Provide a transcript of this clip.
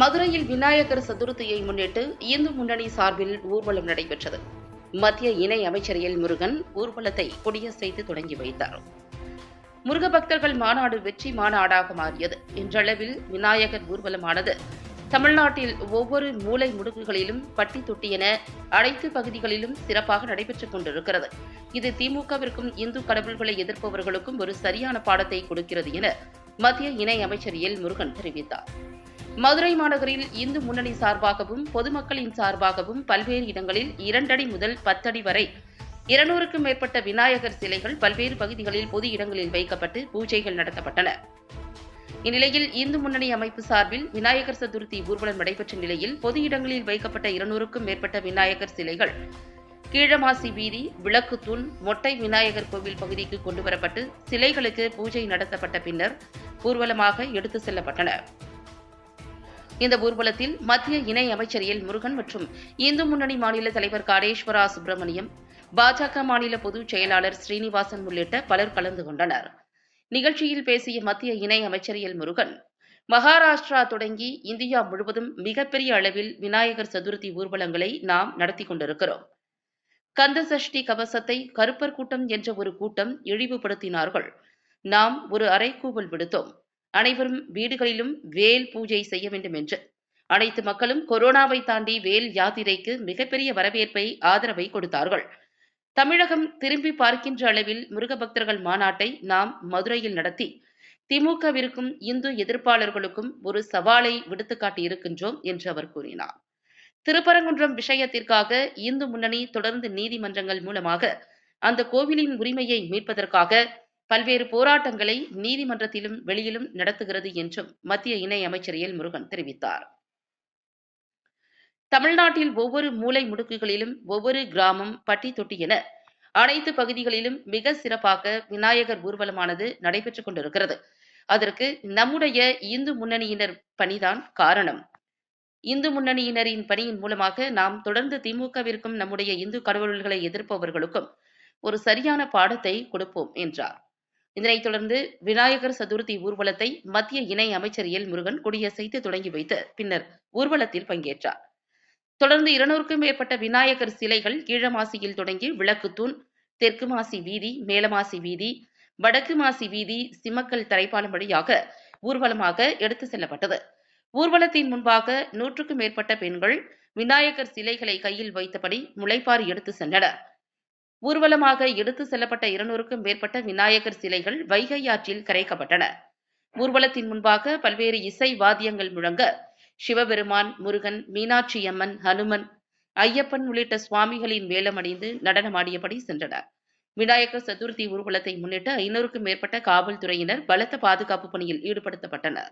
மதுரையில் விநாயகர் சதுர்த்தியை முன்னிட்டு இந்து முன்னணி சார்பில் ஊர்வலம் நடைபெற்றது. மத்திய இணை அமைச்சர் எல் முருகன் ஊர்வலத்தை கொடியசைத்து தொடங்கி வைத்தார். முருக பக்தர்கள் மாநாடு வெற்றி மாநாடாக மாறியது. இன்றளவில் விநாயகர் ஊர்வலமானது தமிழ்நாட்டில் ஒவ்வொரு மூலை முடுக்குகளிலும் பட்டி தொட்டி என அனைத்து பகுதிகளிலும் சிறப்பாக நடைபெற்றுக் கொண்டிருக்கிறது. இது திமுகவிற்கும் இந்து கடவுள்களை எதிர்ப்பவர்களுக்கும் ஒரு சரியான பாடத்தை கொடுக்கிறது என மத்திய இணை அமைச்சர் எல் முருகன் தெரிவித்தார். மதுரை மாநகரில் இந்து முன்னணி சார்பாகவும் பொதுமக்களின் சார்பாகவும் பல்வேறு இடங்களில் இரண்டடி முதல் பத்தடி வரை இருநூறுக்கும் மேற்பட்ட விநாயகர் சிலைகள் பல்வேறு பகுதிகளில் பொது இடங்களில் வைக்கப்பட்டு பூஜைகள் நடத்தப்பட்டன. இந்நிலையில் இந்து முன்னணி அமைப்பு சார்பில் விநாயகர் சதுர்த்தி ஊர்வலம் நடைபெற்ற நிலையில் பொது இடங்களில் வைக்கப்பட்ட இருநூறுக்கும் மேற்பட்ட விநாயகர் சிலைகள் கீழமாசி வீதி விளக்கு தூண் மொட்டை விநாயகர் கோவில் பகுதிக்கு கொண்டுவரப்பட்டு சிலைகளுக்கு பூஜை நடத்தப்பட்ட பின்னர் ஊர்வலமாக எடுத்து செல்லப்பட்டன. இந்த ஊர்வலத்தில் மத்திய இணை அமைச்சர் எல் முருகன் மற்றும் இந்து முன்னணி மாநில தலைவர் காடேஸ்வரா சுப்பிரமணியம் பாஜக மாநில பொதுச் செயலாளர் ஸ்ரீனிவாசன் உள்ளிட்ட பலர் கலந்து கொண்டனர். நிகழ்ச்சியில் பேசிய மத்திய இணை அமைச்சர் எல் முருகன் மகாராஷ்டிரா தொடங்கி இந்தியா முழுவதும் மிகப்பெரிய அளவில் விநாயகர் சதுர்த்தி ஊர்வலங்களை நாம் நடத்தி கொண்டிருக்கிறோம். கந்த சஷ்டி கவசத்தை கருப்பர் கூட்டம் என்ற ஒரு கூட்டம் இழிவுபடுத்தினார்கள். நாம் ஒரு அறைகூவல் விடுத்தோம். அனைவரும் வீடுகளிலும் வேல் பூஜை செய்ய வேண்டும் என்று அனைத்து மக்களும் கொரோனாவை தாண்டி வேல் யாத்திரைக்கு மிகப்பெரிய வரவேற்பை ஆதரவை கொடுத்தார்கள். தமிழகம் திரும்பி பார்க்கின்ற அளவில் முருக பக்தர்கள் மாநாட்டை நாம் மதுரையில் நடத்தி திமுகவிற்கும் இந்து எதிர்ப்பாளர்களுக்கும் ஒரு சவாலை விடுத்து காட்டியிருக்கின்றோம் என்று அவர் கூறினார். திருப்பரங்குன்றம் விஷயத்திற்காக இந்து முன்னணி தொடர்ந்து நீதிமன்றங்கள் மூலமாக அந்த கோவிலின் உரிமையை மீட்பதற்காக பல்வேறு போராட்டங்களை நீதிமன்றத்திலும் வெளியிலும் நடத்துகிறது என்றும் மத்திய இணை அமைச்சர் எல் முருகன் தெரிவித்தார். தமிழ்நாட்டில் ஒவ்வொரு மூலை முடுக்குகளிலும் ஒவ்வொரு கிராமம் பட்டி தொட்டி என அனைத்து பகுதிகளிலும் மிக சிறப்பாக விநாயகர் ஊர்வலமானது நடைபெற்றுக் கொண்டிருக்கிறது. அதற்கு நம்முடைய இந்து முன்னணியினர் பணிதான் காரணம். இந்து முன்னணியினரின் பணியின் மூலமாக நாம் தொடர்ந்து திமுகவிற்கும் நம்முடைய இந்து கடவுள்களை எதிர்ப்பவர்களுக்கும் ஒரு சரியான பாடத்தை கொடுப்போம் என்றார். இதனைத் தொடர்ந்து விநாயகர் சதுர்த்தி ஊர்வலத்தை மத்திய இணை அமைச்சர் எல் முருகன் கொடியசைத்து தொடங்கி வைத்து பின்னர் ஊர்வலத்தில் பங்கேற்றார். தொடர்ந்து இருநூறுக்கும் மேற்பட்ட விநாயகர் சிலைகள் கீழமாசியில் தொடங்கி விளக்குத்தூண் தெற்கு மாசி வீதி மேலமாசி வீதி வடக்கு மாசி வீதி சிமக்கல் தரைப்பாலம் வழியாக ஊர்வலமாக எடுத்து செல்லப்பட்டது. ஊர்வலத்தின் முன்பாக நூற்றுக்கும் மேற்பட்ட பெண்கள் விநாயகர் சிலைகளை கையில் வைத்தபடி முளைப்பாறு எடுத்து சென்றனர். ஊர்வலமாக எடுத்து செல்லப்பட்ட இருநூறுக்கும் மேற்பட்ட விநாயகர் சிலைகள் வைகை ஆற்றில் கரைக்கப்பட்டன. ஊர்வலத்தின் முன்பாக பல்வேறு இசை வாத்தியங்கள் முழங்க சிவபெருமான் முருகன் மீனாட்சி அம்மன் ஹனுமன் ஐயப்பன் உள்ளிட்ட சுவாமிகளின் வேலமடைந்து நடனமாடியபடி சென்றனர். விநாயகர் சதுர்த்தி ஊர்வலத்தை முன்னிட்டு ஐநூறுக்கும் மேற்பட்ட காவல்துறையினர் பலத்த பாதுகாப்பு பணியில் ஈடுபடுத்தப்பட்டனர்.